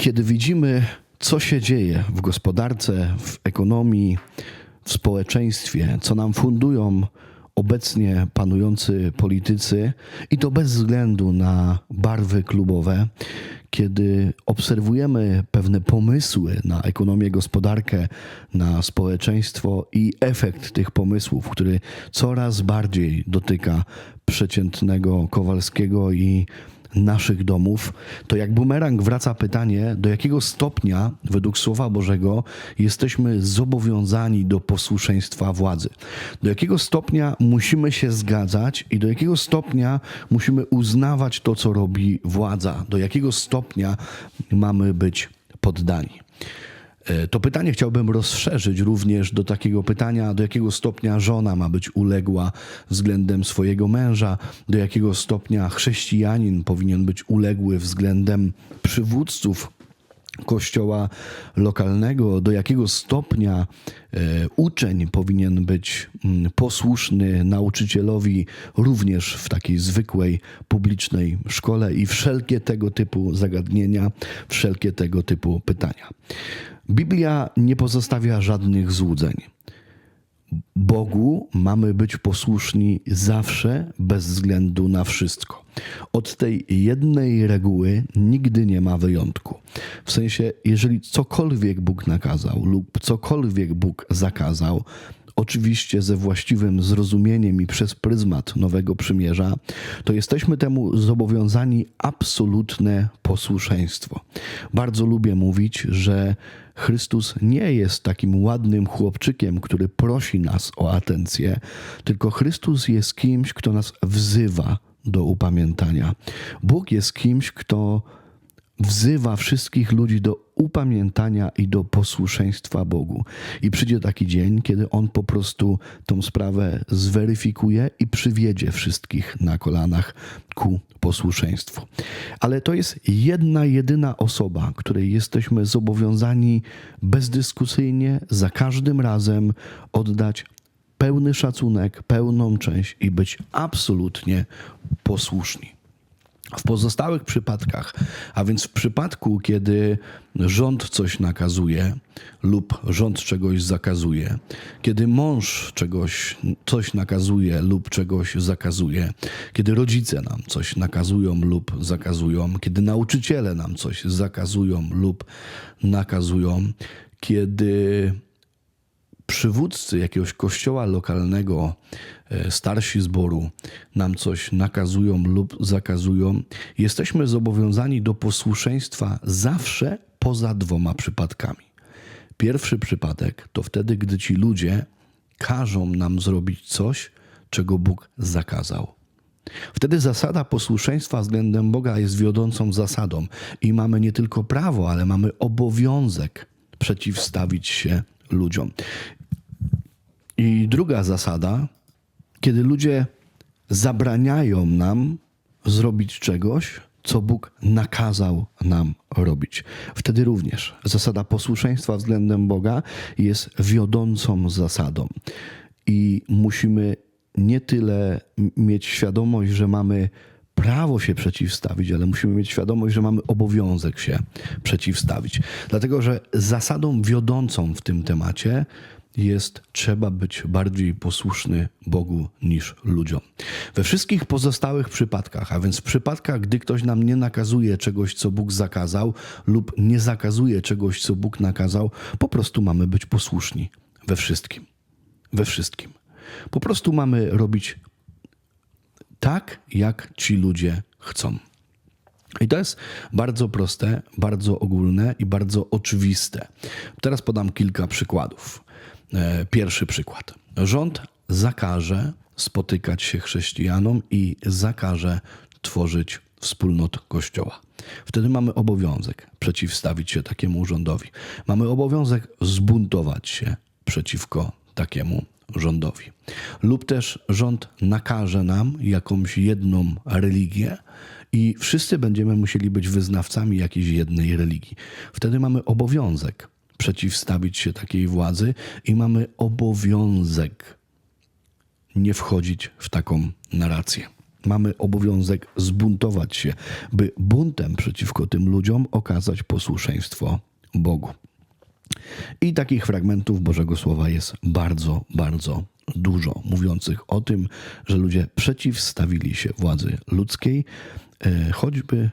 Kiedy widzimy, co się dzieje w gospodarce, w ekonomii, w społeczeństwie, co nam fundują obecnie panujący politycy, i to bez względu na barwy klubowe, kiedy obserwujemy pewne pomysły na ekonomię, gospodarkę, na społeczeństwo i efekt tych pomysłów, który coraz bardziej dotyka przeciętnego Kowalskiego i naszych domów, to jak bumerang wraca pytanie, do jakiego stopnia, według Słowa Bożego, jesteśmy zobowiązani do posłuszeństwa władzy. Do jakiego stopnia musimy się zgadzać i do jakiego stopnia musimy uznawać to, co robi władza. Do jakiego stopnia mamy być poddani. E, To pytanie chciałbym rozszerzyć również do takiego pytania, do jakiego stopnia żona ma być uległa względem swojego męża, do jakiego stopnia chrześcijanin powinien być uległy względem przywódców kościoła lokalnego, do jakiego stopnia e, uczeń powinien być mm, posłuszny nauczycielowi również w takiej zwykłej publicznej szkole i wszelkie tego typu zagadnienia, wszelkie tego typu pytania. Biblia nie pozostawia żadnych złudzeń. Bogu mamy być posłuszni zawsze, bez względu na wszystko. Od tej jednej reguły nigdy nie ma wyjątku. W sensie, jeżeli cokolwiek Bóg nakazał lub cokolwiek Bóg zakazał, oczywiście ze właściwym zrozumieniem i przez pryzmat Nowego Przymierza, to jesteśmy temu zobowiązani absolutne posłuszeństwo. Bardzo lubię mówić, że Chrystus nie jest takim ładnym chłopczykiem, który prosi nas o atencję, tylko Chrystus jest kimś, kto nas wzywa do upamiętania. Bóg jest kimś, kto wzywa wszystkich ludzi do upamiętania i do posłuszeństwa Bogu. I przyjdzie taki dzień, kiedy On po prostu tą sprawę zweryfikuje i przywiedzie wszystkich na kolanach ku posłuszeństwu. Ale to jest jedna, jedyna osoba, której jesteśmy zobowiązani bezdyskusyjnie za każdym razem oddać pełny szacunek, pełną część i być absolutnie posłuszni. W pozostałych przypadkach, a więc w przypadku, kiedy rząd coś nakazuje lub rząd czegoś zakazuje, kiedy mąż czegoś, coś nakazuje lub czegoś zakazuje, kiedy rodzice nam coś nakazują lub zakazują, kiedy nauczyciele nam coś zakazują lub nakazują, kiedy przywódcy jakiegoś kościoła lokalnego, e, starsi zboru nam coś nakazują lub zakazują, jesteśmy zobowiązani do posłuszeństwa zawsze poza dwoma przypadkami. Pierwszy przypadek to wtedy, gdy ci ludzie każą nam zrobić coś, czego Bóg zakazał. Wtedy zasada posłuszeństwa względem Boga jest wiodącą zasadą i mamy nie tylko prawo, ale mamy obowiązek przeciwstawić się ludziom. I druga zasada, kiedy ludzie zabraniają nam zrobić czegoś, co Bóg nakazał nam robić. Wtedy również zasada posłuszeństwa względem Boga jest wiodącą zasadą. I musimy nie tyle mieć świadomość, że mamy prawo się przeciwstawić, ale musimy mieć świadomość, że mamy obowiązek się przeciwstawić. Dlatego, że zasadą wiodącą w tym temacie jest trzeba być bardziej posłuszny Bogu niż ludziom. We wszystkich pozostałych przypadkach, a więc w przypadkach, gdy ktoś nam nie nakazuje czegoś, co Bóg zakazał, lub nie zakazuje czegoś, co Bóg nakazał, po prostu mamy być posłuszni we wszystkim. We wszystkim. Po prostu mamy robić tak, jak ci ludzie chcą. I to jest bardzo proste, bardzo ogólne i bardzo oczywiste. Teraz podam kilka przykładów. E, Pierwszy przykład. Rząd zakaże spotykać się chrześcijanom i zakaże tworzyć wspólnot Kościoła. Wtedy mamy obowiązek przeciwstawić się takiemu rządowi. Mamy obowiązek zbuntować się przeciwko takiemu rządowi. Lub też rząd nakaże nam jakąś jedną religię i wszyscy będziemy musieli być wyznawcami jakiejś jednej religii. Wtedy mamy obowiązek przeciwstawić się takiej władzy i mamy obowiązek nie wchodzić w taką narrację. mamy obowiązek zbuntować się, by buntem przeciwko tym ludziom okazać posłuszeństwo Bogu. I takich fragmentów Bożego Słowa jest bardzo, bardzo dużo, mówiących o tym, że ludzie przeciwstawili się władzy ludzkiej, e, choćby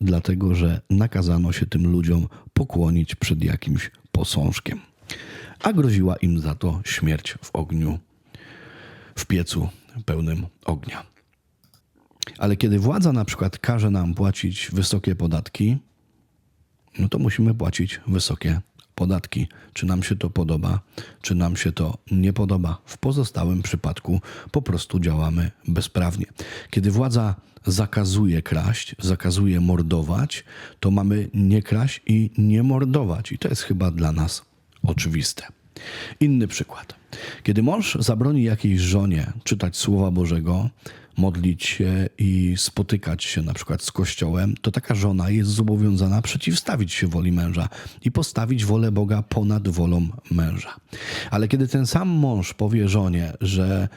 dlatego, że nakazano się tym ludziom pokłonić przed jakimś posążkiem, a groziła im za to śmierć w ogniu, w piecu pełnym ognia. Ale kiedy władza na przykład każe nam płacić wysokie podatki, no to musimy płacić wysokie podatki. Czy nam się to podoba, czy nam się to nie podoba. W pozostałym przypadku po prostu działamy bezprawnie. Kiedy władza zakazuje kraść, zakazuje mordować, to mamy nie kraść i nie mordować. I to jest chyba dla nas oczywiste. Inny przykład. Kiedy mąż zabroni jakiejś żonie czytać Słowa Bożego, modlić się i spotykać się na przykład z Kościołem, to taka żona jest zobowiązana przeciwstawić się woli męża i postawić wolę Boga ponad wolą męża. Ale kiedy ten sam mąż powie żonie, że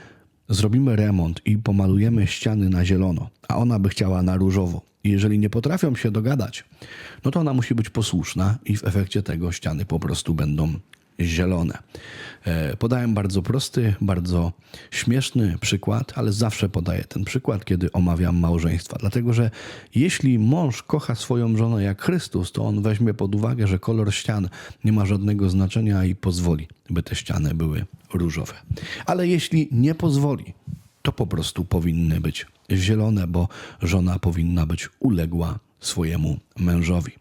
zrobimy remont i pomalujemy ściany na zielono, a ona by chciała na różowo, i jeżeli nie potrafią się dogadać, no to ona musi być posłuszna i w efekcie tego ściany po prostu będą zielone. E, podałem bardzo prosty, bardzo śmieszny przykład, ale zawsze podaję ten przykład, kiedy omawiam małżeństwa. Dlatego, że jeśli mąż kocha swoją żonę jak Chrystus, to on weźmie pod uwagę, że kolor ścian nie ma żadnego znaczenia i pozwoli, by te ściany były różowe. Ale jeśli nie pozwoli, to po prostu powinny być zielone, bo żona powinna być uległa swojemu mężowi.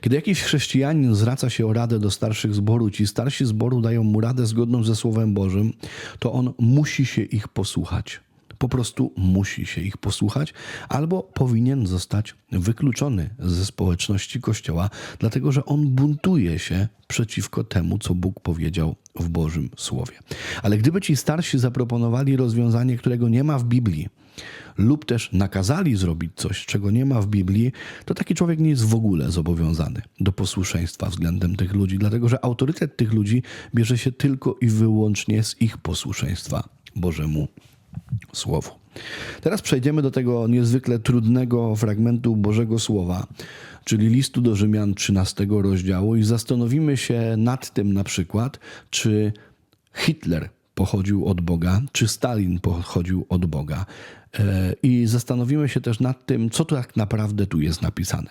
Kiedy jakiś chrześcijanin zwraca się o radę do starszych zboru, ci starsi zboru dają mu radę zgodną ze Słowem Bożym, to on musi się ich posłuchać. Po prostu musi się ich posłuchać, albo powinien zostać wykluczony ze społeczności Kościoła, dlatego że on buntuje się przeciwko temu, co Bóg powiedział w Bożym Słowie. Ale gdyby ci starsi zaproponowali rozwiązanie, którego nie ma w Biblii, lub też nakazali zrobić coś, czego nie ma w Biblii, to taki człowiek nie jest w ogóle zobowiązany do posłuszeństwa względem tych ludzi, dlatego że autorytet tych ludzi bierze się tylko i wyłącznie z ich posłuszeństwa Bożemu Słowu. Teraz przejdziemy do tego niezwykle trudnego fragmentu Bożego Słowa, czyli listu do Rzymian 13 rozdziału, i zastanowimy się nad tym na przykład, czy Hitler pochodził od Boga, czy Stalin pochodził od Boga. E, I zastanowimy się też nad tym, co tak naprawdę tu jest napisane.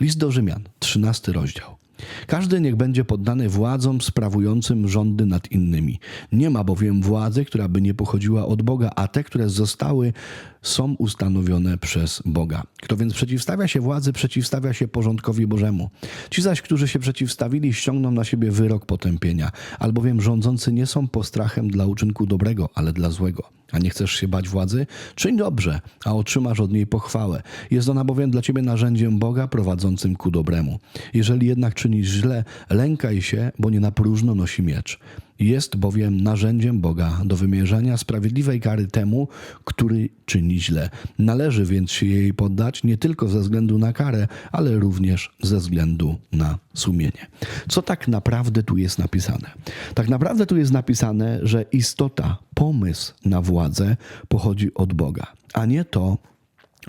List do Rzymian, 13 rozdział. Każdy niech będzie poddany władzom sprawującym rządy nad innymi. Nie ma bowiem władzy, która by nie pochodziła od Boga, a te, które zostały, są ustanowione przez Boga. Kto więc przeciwstawia się władzy, przeciwstawia się porządkowi Bożemu. Ci zaś, którzy się przeciwstawili, ściągną na siebie wyrok potępienia, albowiem rządzący nie są postrachem dla uczynku dobrego, ale dla złego. A nie chcesz się bać władzy? Czyń dobrze, a otrzymasz od niej pochwałę. Jest ona bowiem dla ciebie narzędziem Boga prowadzącym ku dobremu. Jeżeli jednak czynisz źle, lękaj się, bo nie na próżno nosi miecz. Jest bowiem narzędziem Boga do wymierzania sprawiedliwej kary temu, który czyni źle. Należy więc się jej poddać nie tylko ze względu na karę, ale również ze względu na sumienie. Co tak naprawdę tu jest napisane? Tak naprawdę tu jest napisane, że istota, pomysł na władzę pochodzi od Boga, a nie to,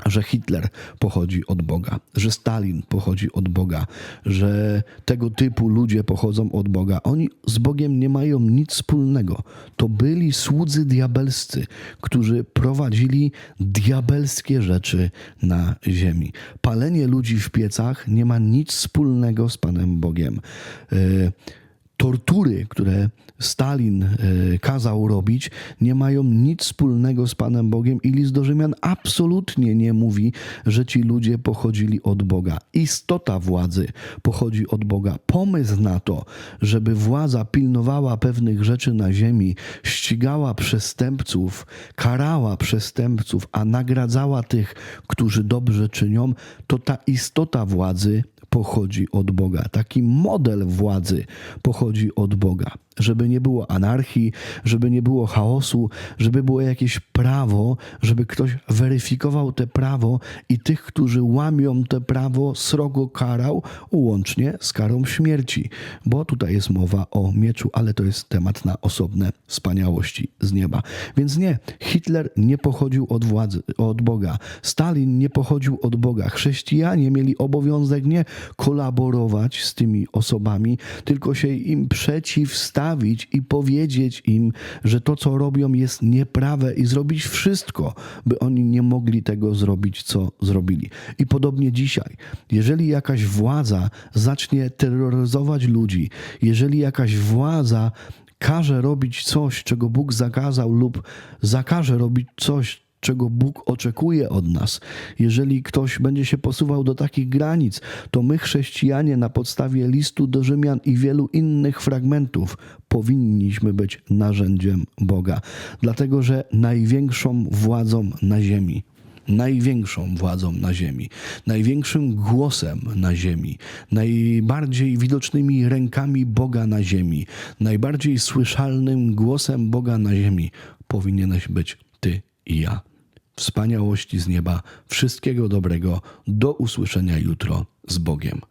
że Hitler pochodzi od Boga, że Stalin pochodzi od Boga, że tego typu ludzie pochodzą od Boga. Oni z Bogiem nie mają nic wspólnego. To byli słudzy diabelscy, którzy prowadzili diabelskie rzeczy na ziemi. Palenie ludzi w piecach nie ma nic wspólnego z Panem Bogiem. Yy, tortury, które Stalin e, kazał robić, nie mają nic wspólnego z Panem Bogiem i list do Rzymian absolutnie nie mówi, że ci ludzie pochodzili od Boga. Istota władzy pochodzi od Boga. Pomysł na to, żeby władza pilnowała pewnych rzeczy na ziemi, ścigała przestępców, karała przestępców, a nagradzała tych, którzy dobrze czynią, to ta istota władzy pochodzi od Boga. Taki model władzy pochodzi od Boga. Żeby nie było anarchii, żeby nie było chaosu, żeby było jakieś prawo, żeby ktoś weryfikował te prawo i tych, którzy łamią te prawo, srogo karał, łącznie z karą śmierci. Bo tutaj jest mowa o mieczu, ale to jest temat na osobne wspaniałości z nieba. Więc nie, Hitler nie pochodził od władzy, od Boga. Stalin nie pochodził od Boga. Chrześcijanie mieli obowiązek nie kolaborować z tymi osobami, tylko się im przeciwstawić i powiedzieć im, że to, co robią, jest nieprawe i zrobić wszystko, by oni nie mogli tego zrobić, co zrobili. I podobnie dzisiaj, jeżeli jakaś władza zacznie terroryzować ludzi, jeżeli jakaś władza każe robić coś, czego Bóg zakazał, lub zakaże robić coś, czego Bóg oczekuje od nas. Jeżeli ktoś będzie się posuwał do takich granic, to my, chrześcijanie, na podstawie listu do Rzymian i wielu innych fragmentów, powinniśmy być narzędziem Boga. Dlatego, że największą władzą na ziemi, największą władzą na ziemi, największym głosem na ziemi, najbardziej widocznymi rękami Boga na ziemi, najbardziej słyszalnym głosem Boga na ziemi powinieneś być Ty i ja. Wspaniałości z nieba, wszystkiego dobrego, do usłyszenia jutro z Bogiem.